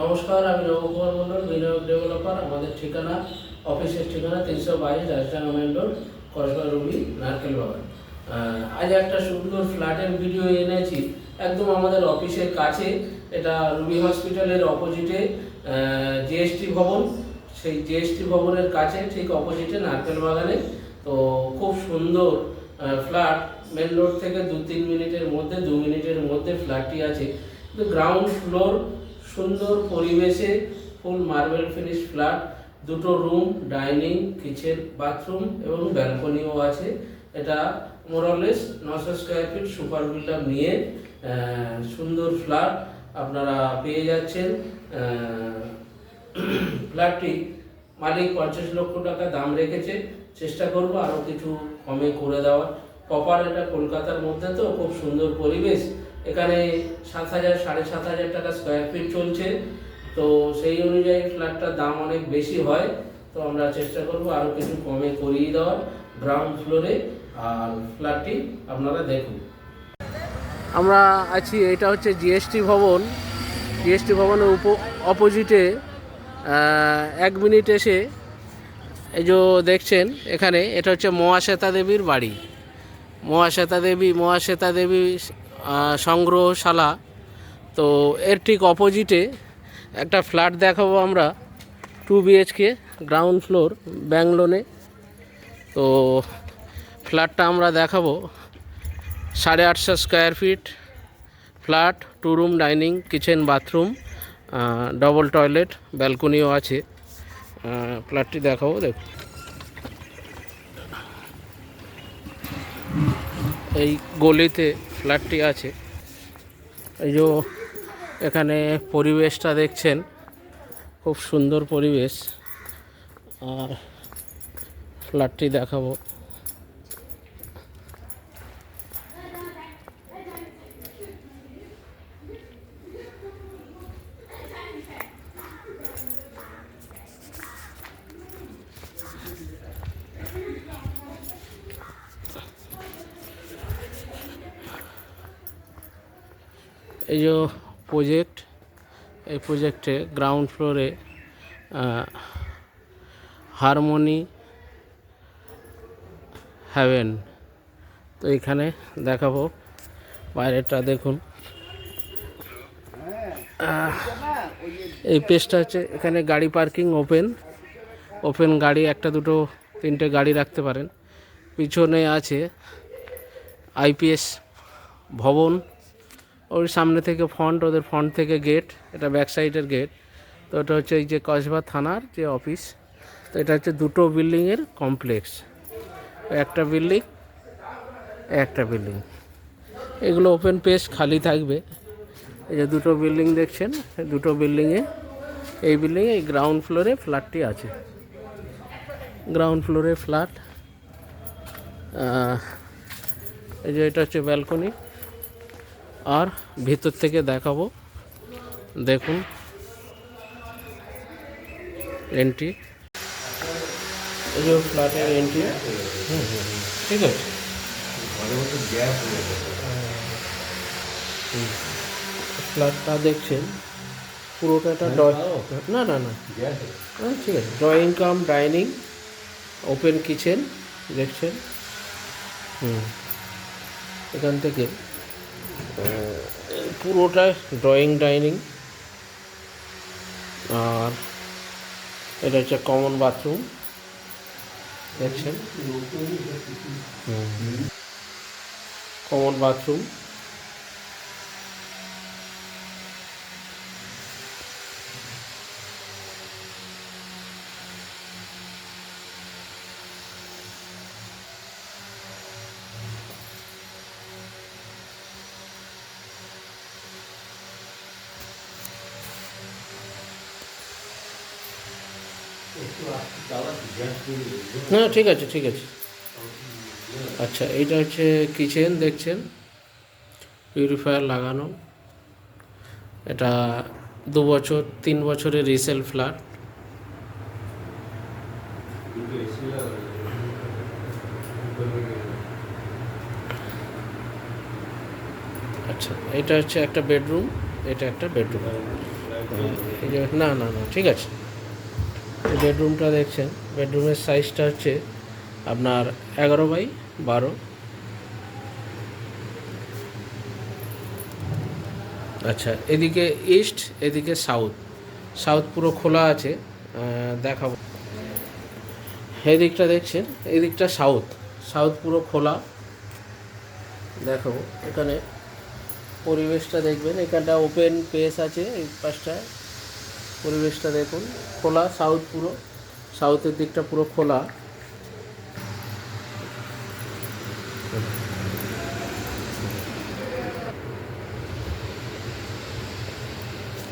নমস্কার, আমি রঘুকুমার মন্ডল বিনিয়োগ ডেভেলপার। আমাদের ঠিকানা, অফিসের ঠিকানা তিনশো বাইশ Rajasthan main road Kasba Ruby, Narkel Bagan আজ একটা সুন্দর ফ্ল্যাটের ভিডিও এনেছি। একদম আমাদের অফিসের কাছে। এটা রুবি হসপিটালের অপোজিটে জিএসটি ভবন। সেই জিএসটি ভবনের কাছে, ঠিক অপোজিটে নারকেল বাগানে। তো খুব সুন্দর ফ্ল্যাট। মেন রোড থেকে দু তিন মিনিটের মধ্যে, দু মিনিটের মধ্যে ফ্ল্যাটটি আছে। কিন্তু গ্রাউন্ড ফ্লোর সুন্দর পরিবেশে ফুল মার্বেল ফিনিশ ফ্ল্যাট দুটো রুম ডাইনিং কিচেন বাথরুম এবং ব্যালকনিও আছে। এটা মোরালেস নশো স্কোয়ার ফিট সুপার বিল্ডার নিয়ে সুন্দর ফ্ল্যাট আপনারা পেয়ে যাচ্ছেন। ফ্ল্যাটটি মালিক পঞ্চাশ লক্ষ টাকা দাম রেখেছে। চেষ্টা করব আরও কিছু কমে করে দেওয়ার। প্রপার এটা কলকাতার মধ্যে তো খুব সুন্দর পরিবেশ। এখানে সাত হাজার, সাড়ে সাত হাজার টাকা স্কোয়ার ফিট চলছে। তো সেই অনুযায়ী ফ্ল্যাটটার দাম অনেক বেশি হয়। তো আমরা চেষ্টা করব আরও কিছু কমে করিয়ে দেওয়ার। গ্রাউন্ড ফ্লোরে আর ফ্ল্যাটটি আপনারা দেখুন। আমরা আছি, এটা হচ্ছে জিএসটি ভবন। জিএসটি ভবনের উপ অপোজিটে এক মিনিট এসে এই যে দেখছেন এখানে, এটা হচ্ছে মহাশ্বেতা দেবীর বাড়ি। মহাশ্বেতা দেবী মহাশ্বেতা দেবী সংগ্রহশালা। তো এর ঠিক অপোজিটে একটা ফ্ল্যাট দেখাবো আমরা টু বিএইচকে গ্রাউন্ড ফ্লোর ব্যাঙ্গলোনে তো ফ্ল্যাটটা আমরা দেখাবো। সাড়ে আটশো square feet flat two room dining kitchen bathroom double toilet ব্যালকনিও আছে। ফ্ল্যাটটি দেখাবো, দেখুন। এই গলিতে ফ্ল্যাটটি আছে। এই যে এখানে পরিবেশটা দেখছেন, খুব সুন্দর পরিবেশ। আর ফ্ল্যাটটি দেখাবো। এই যে প্রজেক্ট এই প্রজেক্টে গ্রাউন্ড ফ্লোরে হারমোনি হ্যাভেন তো এখানে দেখাবো বাইরেটা দেখুন। এই পেজটা হচ্ছে এখানে গাড়ি পার্কিং ওপেন ওপেন গাড়ি, একটা দুটো, তিনটে গাড়ি রাখতে পারেন। পিছনে আছে আইপিএস ভবন। ওই সামনে থেকে ফ্রন্ট ওদের ফ্রন্ট থেকে গেট এটা ব্যাক সাইডের গেট তো এটা হচ্ছে এই যে কসবা থানার যে অফিস তো এটা হচ্ছে দুটো বিল্ডিংয়ের কমপ্লেক্স একটা বিল্ডিং একটা বিল্ডিং এগুলো ওপেন পেস খালি থাকবে। এই যে দুটো বিল্ডিং দেখছেন, দুটো বিল্ডিংয়ে এই বিল্ডিংয়ে এই গ্রাউন্ড ফ্লোরে ফ্ল্যাটটি আছে। গ্রাউন্ড ফ্লোরে ফ্ল্যাট এই যে এটা হচ্ছে ব্যালকনি আর ভিতর থেকে দেখাবো। দেখুন। এন্ট্রি এই ফ্ল্যাটের এন্ট্রি ঠিক আছে। ফ্ল্যাটটা দেখছেন? পুরোটা একটা ড্রয়িং না না না। হ্যাঁ ঠিক আছে। Drawing cum dining open kitchen দেখছেন? হুম। এখান থেকে আহ, পুরোটাই ড্রয়িং ডাইনিং আর এটা হচ্ছে কমন বাথরুম দেখছেন? কমন বাথরুম হ্যাঁ ঠিক আছে ঠিক আছে। আচ্ছা এইটা হচ্ছে কিচেন, দেখছেন? পিউরিফায়ার লাগানো। এটা দু বছর, তিন বছরের রিসেল ফ্ল্যাট আচ্ছা এটা হচ্ছে একটা বেডরুম এটা একটা বেডরুম না না না, ঠিক আছে। বেডরুমটা দেখছেন, বেডরুমের সাইজটা হচ্ছে আপনার এগারো বাই বারো। আচ্ছা এদিকে ইস্ট এদিকে সাউথ সাউথ পুরো খোলা আছে দেখাবো। এদিকটা দেখছেন, এদিকটা সাউথ সাউথ পুরো খোলা। দেখাবো, এখানে পরিবেশটা দেখবেন, এখানটা ওপেন পেস আছে, এই পাশটায়। পরিবেশটা দেখুন। খোলা সাউথ পুরো। সাউথের দিকটা পুরো খোলা।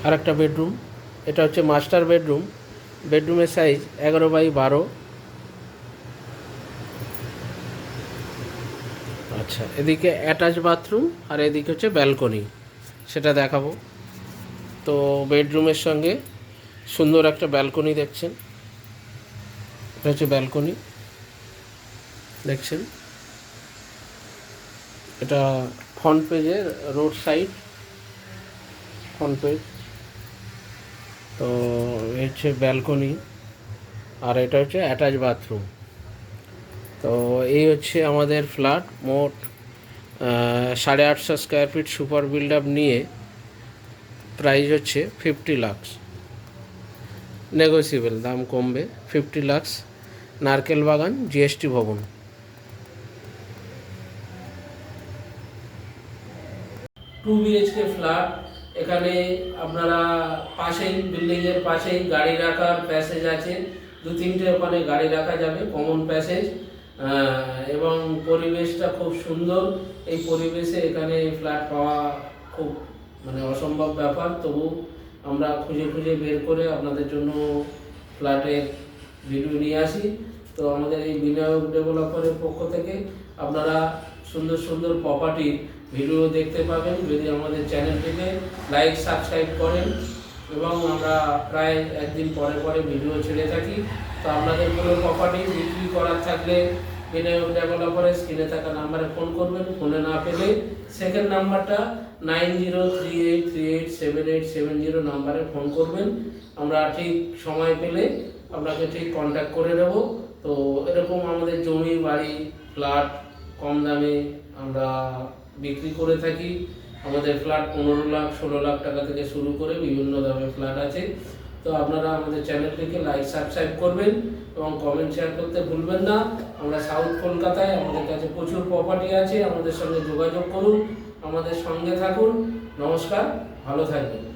আর একটা বেডরুম এটা হচ্ছে মাস্টার বেডরুম বেডরুমের সাইজ এগারো বাই বারো। আচ্ছা এদিকে অ্যাটাচ বাথরুম আর এদিকে হচ্ছে ব্যালকনি সেটা দেখাবো। তো বেডরুমের সঙ্গে সুন্দর একটা ব্যালকনি দেখছেন। এটা হচ্ছে ব্যালকনি। দেখছেন? এটা ফ্রন্ট পেজে, রোড সাইড, ফ্রন্ট পেজ। তো হচ্ছে ব্যালকনি, আর এটা হচ্ছে অ্যাটাচ বাথরুম। তো এই হচ্ছে আমাদের ফ্ল্যাট, মোট সাড়ে আটশো square feet super built up নিয়ে প্রাইস হচ্ছে ফিফটি লাক্স। নেগোসিয়েবল দাম কমবে ফিফটি লাক্স নারকেল বাগান জিএসটি ভবন। টু বিএইচকে ফ্ল্যাট এখানে আপনারা পাশেই বিল্ডিংয়ের পাশেই গাড়ি রাখার প্যাসেজ আছে। দু তিনটে ওখানে গাড়ি রাখা যাবে কমন প্যাসেজ এবং পরিবেশটা খুব সুন্দর। এই পরিবেশে এখানে ফ্ল্যাট পাওয়া খুব মানে অসম্ভব ব্যাপার। তবু আমরা খুঁজে খুঁজে বের করে আপনাদের জন্য ফ্ল্যাটের ভিডিও নিয়ে আসি। তো আমাদের এই বিনিয়োগ ডেভেলপারের পক্ষ থেকে আপনারা সুন্দর সুন্দর প্রপার্টির ভিডিও দেখতে পাবেন। যদি আমাদের চ্যানেলটিকে লাইক সাবস্ক্রাইব করেন এবং আমরা প্রায় একদিন পরে পরে ভিডিও ছেড়ে থাকি, তো আপনাদের কোনো প্রপার্টি বিক্রি করার থাকলে বিনিয়োগ ডেভেলপারের স্ক্রিনে থাকা নাম্বারে ফোন করবেন ফোনে না পেলে সেকেন্ড নাম্বারটা nine zero three eight three eight seven eight seven zero নাম্বারে ফোন করবেন। আমরা ঠিক সময় পেলে আপনাকে ঠিক কন্ট্যাক্ট করে দেবো তো এরকম আমাদের জমি, বাড়ি ফ্ল্যাট কম দামে আমরা বিক্রি করে থাকি। আমাদের ফ্ল্যাট পনেরো লাখ, ষোলো লাখ টাকা থেকে শুরু করে বিভিন্ন দামে ফ্ল্যাট আছে। তো আপনারা আমাদের চ্যানেলটিকে লাইক সাবস্ক্রাইব করবেন এবং কমেন্ট শেয়ার করতে ভুলবেন না। আমরা সাউথ কলকাতায় আমাদের কাছে প্রচুর প্রপার্টি আছে। আমাদের সঙ্গে যোগাযোগ করুন। আমাদের সঙ্গে থাকুন। নমস্কার। ভালো থাকবেন।